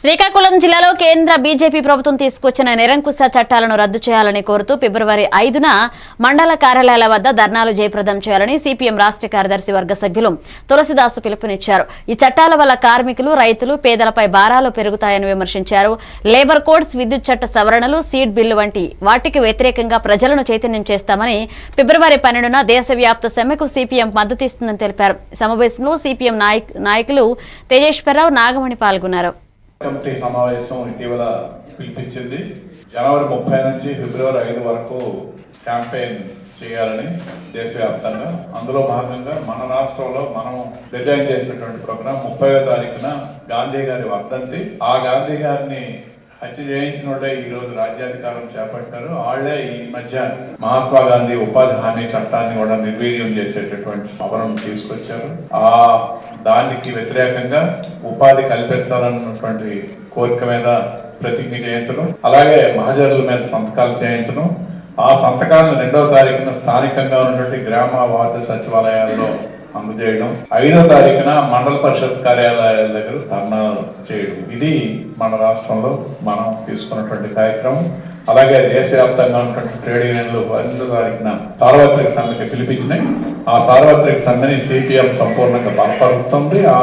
శ్రీకాకుళం జిల్లాలో కేంద్ర బీజేపీ ప్రభుత్వం తీసుకొచ్చిన నిరంకుశ చట్టాలను రద్దు చేయాలని కోరుతూ ఫిబ్రవరి ఐదున మండల కార్యాలయాల వద్ద ధర్నాలు జయప్రదం చేయాలని సిపిఎం రాష్ట్ర కార్యదర్శి వర్గ సభ్యులు తులసిదాసు పిలుపునిచ్చారు. ఈ చట్టాల వల్ల కార్మికులు రైతులు పేదలపై భారాలు పెరుగుతాయని విమర్శించారు. లేబర్ కోడ్స్ విద్యుత్ చట్ట సవరణలు సీడ్ బిల్లు వంటి వాటికి వ్యతిరేకంగా ప్రజలను చైతన్యం చేస్తామని ఫిబ్రవరి పన్నెండున దేశవ్యాప్త సమ్మెకు సిపిఎం మద్దతు ఇస్తుందని తెలిపారు. సమావేశంలో సిపిఎం నాయక్ నాయకులు తేజేశ్వరరావు నాగమణి పాల్గొన్నారు. కమిటీ సమావేశం ఇటీవల పిలిపించింది. జనవరి ముప్పై నుంచి ఫిబ్రవరి ఐదు వరకు క్యాంపెయిన్ చేయాలని దేశవ్యాప్తంగా. అందులో భాగంగా మన రాష్ట్రంలో మనం డిజైన్ చేసినటువంటి ప్రోగ్రాం ముప్పై తారీఖున గాంధీ గారి వర్ధంతి. ఆ గాంధీ గారిని హత్య చేయించిన వాళ్ళే ఈ రోజు రాజ్యాధికారం చేపట్టారు. వాళ్ళే ఈ మధ్య మహాత్మా గాంధీ ఉపాధి హామీ చట్టాన్ని కూడా నిర్వీర్యం చేసేటటువంటి సవరణ తీసుకొచ్చారు. ఆ దానికి వ్యతిరేకంగా ఉపాధి కల్పించాలన్నటువంటి కోరిక మీద ప్రతిజ్ఞ చేయించడం అలాగే మహజరుల మీద సంతకాలు చేయించడం. ఆ సంతకాలను రెండవ తారీఖున స్థానికంగా ఉన్నటువంటి గ్రామ వార్డు సచివాలయాల్లో అందజేయడం. ఐదో తారీఖున మండల పరిషత్ కార్యాలయాల దగ్గర ధర్నా చేయడం. ఇది మన రాష్ట్రంలో మనం తీసుకున్నటువంటి కార్యక్రమం. అలాగే దేశవ్యాప్తంగా ఉన్నటువంటి ట్రేడ్ యూనియన్లు ఐదో తారీఖున సార్వత్రిక సమ్మెకి పిలిపించినాయి. ఆ సార్వత్రిక సమ్మెని సిపిఎం సంపూర్ణంగా బలపరుస్తుంది. ఆ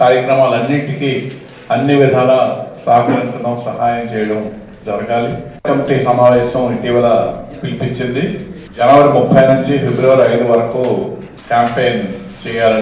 కార్యక్రమాలన్నింటికీ అన్ని విధాల సహకరించడం సహాయం చేయడం జరగాలి. కమిటీ సమావేశం ఇటీవల పిలిపించింది. జనవరి ముప్పై నుంచి ఫిబ్రవరి ఐదు వరకు క్యాంపెయిన్ చేయాలని